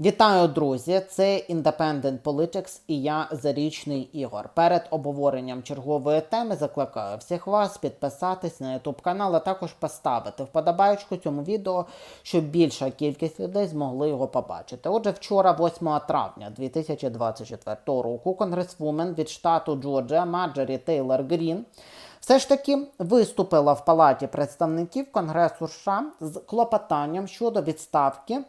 Вітаю, друзі! Це Independent Politics і я Зарічний Ігор. Перед обговоренням чергової теми закликаю всіх вас підписатись на YouTube канал, а також поставити вподобайку цьому відео, щоб більша кількість людей змогли його побачити. Отже, вчора, 8 травня 2024 року, конгресвумен від штату Джорджія Маджорі Тейлор Грін все ж таки виступила в Палаті представників Конгресу США з клопотанням щодо відставки.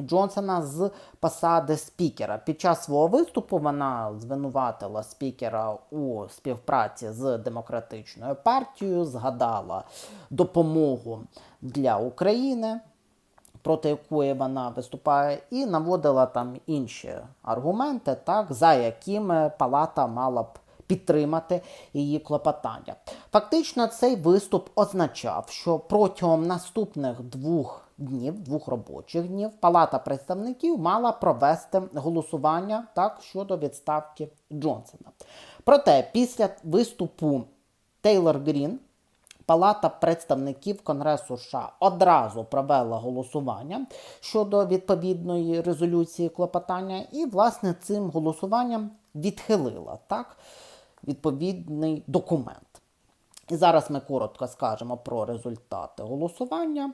Джонсона з посади спікера. Під час свого виступу вона звинуватила спікера у співпраці з демократичною партією, згадала допомогу для України, проти якої вона виступає, і наводила там інші аргументи, так, за якими палата мала б підтримати її клопотання. Фактично, цей виступ означав, що протягом наступних двох днів, двох робочих днів, Палата представників мала провести голосування так щодо відставки Джонсона. Проте, після виступу Тейлор Грін. Палата представників Конгресу США одразу провела голосування щодо відповідної резолюції клопотання, і, власне, цим голосуванням відхилила так, відповідний документ. І зараз ми коротко скажемо про результати голосування.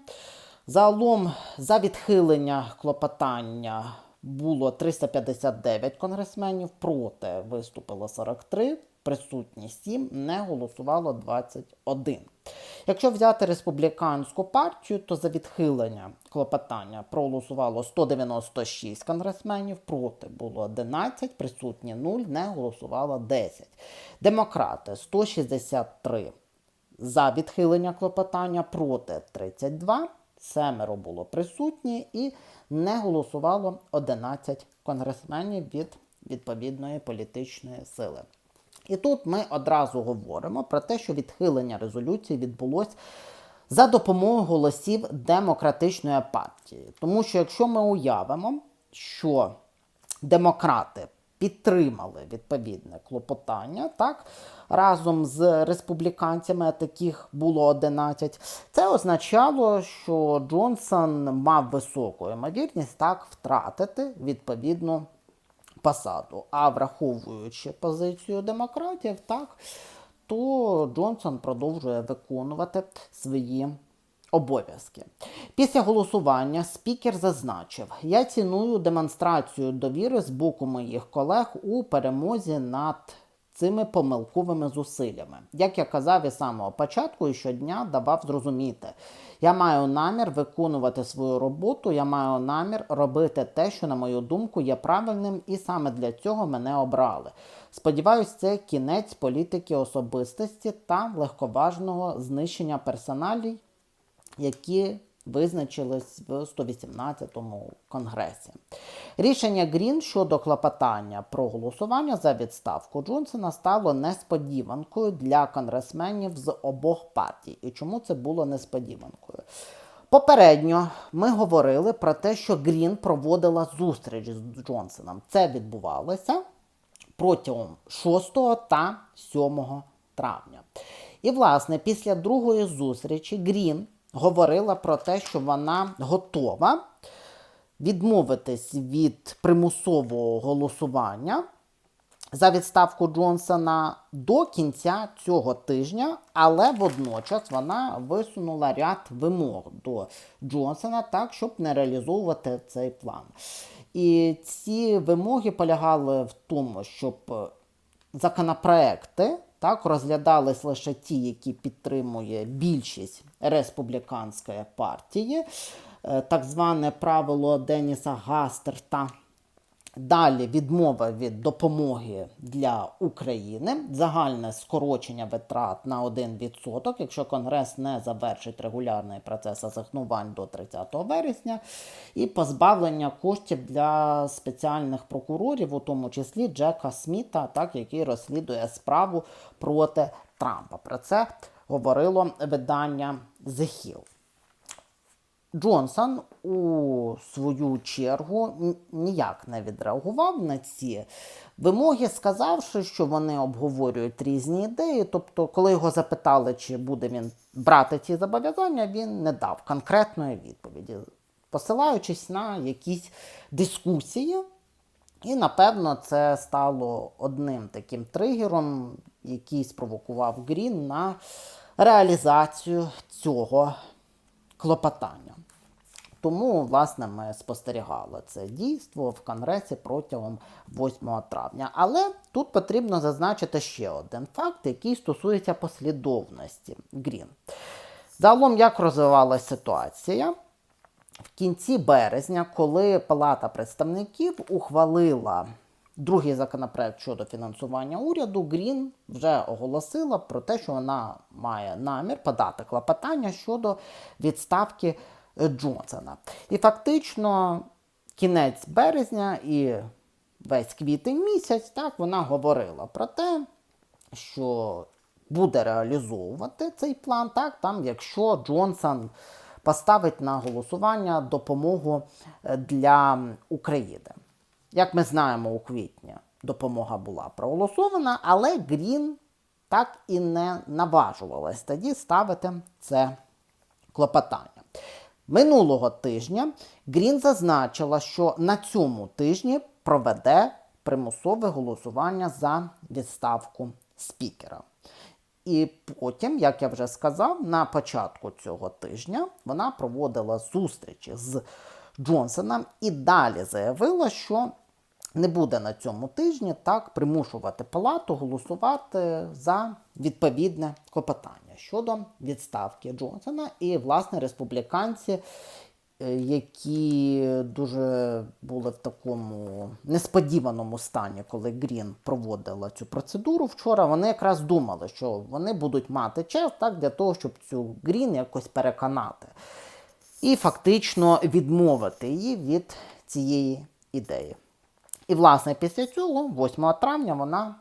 Загалом за відхилення клопотання було 359 конгресменів, проти виступило 43, присутні 7, не голосувало 21. Якщо взяти республіканську партію, то за відхилення клопотання проголосувало 196 конгресменів, проти було 11, присутні 0, не голосувало 10. Демократи 163 за відхилення клопотання, проти 32. Семеро було присутні і не голосувало 11 конгресменів від відповідної політичної сили. І тут ми одразу говоримо про те, що відхилення резолюції відбулось за допомогою голосів демократичної партії. Тому що якщо ми уявимо, що демократи підтримали відповідне клопотання, так, разом з республіканцями, таких було 11, це означало, що Джонсон мав високу ймовірність так втратити відповідну посаду. А враховуючи позицію демократів, так, то Джонсон продовжує виконувати свої обов'язки. Після голосування спікер зазначив: я ціную демонстрацію довіри з боку моїх колег у перемозі над цими помилковими зусиллями. Як я казав із самого початку і щодня давав зрозуміти, я маю намір виконувати свою роботу, я маю намір робити те, що, на мою думку, є правильним, і саме для цього мене обрали. Сподіваюсь, це кінець політики особистості та легковажного знищення персоналій, які визначились в 118-му конгресі. Рішення Грін щодо клопотання про голосування за відставку Джонсона стало несподіванкою для конгресменів з обох партій. І чому це було несподіванкою? Попередньо ми говорили про те, що Грін проводила зустріч з Джонсоном. Це відбувалося протягом 6 та 7 травня. І, власне, після другої зустрічі Грін говорила про те, що вона готова відмовитись від примусового голосування за відставку Джонсона до кінця цього тижня, але водночас вона висунула ряд вимог до Джонсона так, щоб не реалізовувати цей план. І ці вимоги полягали в тому, щоб законопроекти так, розглядались лише ті, які підтримує більшість республіканської партії, е, так зване правило Деніса Гастерта. Далі відмова від допомоги для України, загальне скорочення витрат на 1%, якщо Конгрес не завершить регулярний процес асигнувань до 30 вересня, і позбавлення коштів для спеціальних прокурорів, у тому числі Джека Сміта, так, який розслідує справу проти Трампа. Про це говорило видання The Hill. Джонсон у свою чергу ніяк не відреагував на ці вимоги, сказавши, що вони обговорюють різні ідеї. Тобто, коли його запитали, чи буде він брати ці зобов'язання, він не дав конкретної відповіді. посилаючись на якісь дискусії. І, напевно, це стало одним таким тригером, який спровокував Грін на реалізацію цього клопотання. Тому, власне, ми спостерігали це дійство в Конгресі протягом 8 травня. Але тут потрібно зазначити ще один факт, який стосується послідовності Грін. Загалом, як розвивалася ситуація? В кінці березня, коли Палата представників ухвалила другий законопроект щодо фінансування уряду, Грін вже оголосила про те, що вона має намір подати клопотання щодо відставки Джонсона. І фактично кінець березня і весь квітень місяць так вона говорила про те, що буде реалізовувати цей план, так, там, якщо Джонсон поставить на голосування допомогу е, для України. Як ми знаємо, у квітні допомога була проголосована, але Грін так і не наважувалась тоді ставити це клопотання. Минулого тижня Грін зазначила, що на цьому тижні проведе примусове голосування за відставку спікера. І потім, як я вже сказав, на початку цього тижня вона проводила зустрічі з Джонсоном і далі заявила, що не буде на цьому тижні так примушувати палату голосувати за відповідне клопотання щодо відставки Джонсона. І, власне, республіканці, е, які дуже були в такому несподіваному стані, коли Грін проводила цю процедуру вчора, вони якраз думали, що вони будуть мати час так, для того, щоб цю Грін якось переконати. І фактично відмовити її від цієї ідеї. І, власне, після цього, 8 травня, вона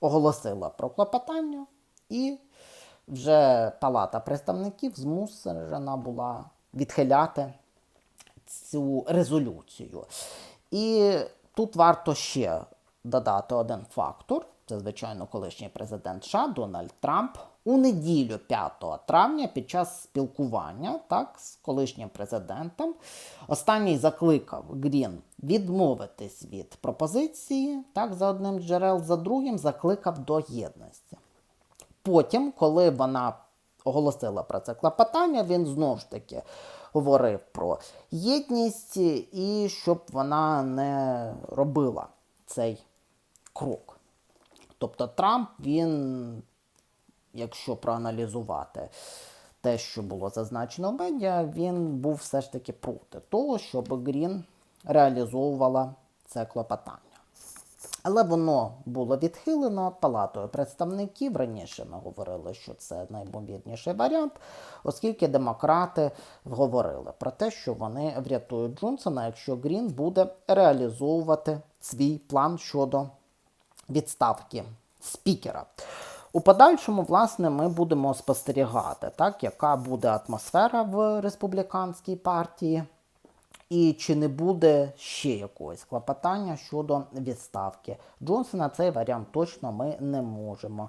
оголосила про клопотання, і вже Палата представників змусена була відхиляти цю резолюцію. І тут варто ще додати один фактор. Це, звичайно, колишній президент США Дональд Трамп у неділю 5 травня під час спілкування так, з колишнім президентом останній закликав Грін відмовитись від пропозиції, так, за одним джерел, за другим закликав до єдності. Потім, коли вона оголосила про це клопотання, він знову ж таки говорив про єдність і щоб вона не робила цей крок. Тобто Трамп, він, якщо проаналізувати те, що було зазначено в медіа, він був все ж таки проти того, щоб Грін реалізовувала це клопотання. Але воно було відхилено палатою представників. Раніше ми говорили, що це найбомбірніший варіант, оскільки демократи говорили про те, що вони врятують Джонсона, якщо Грін буде реалізовувати свій план щодо відставки спікера. У подальшому, власне, ми будемо спостерігати, так, яка буде атмосфера в республіканській партії. І чи не буде ще якогось клопотання щодо відставки Джонсона? Цей варіант точно ми не можемо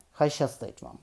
Хай щастить вам!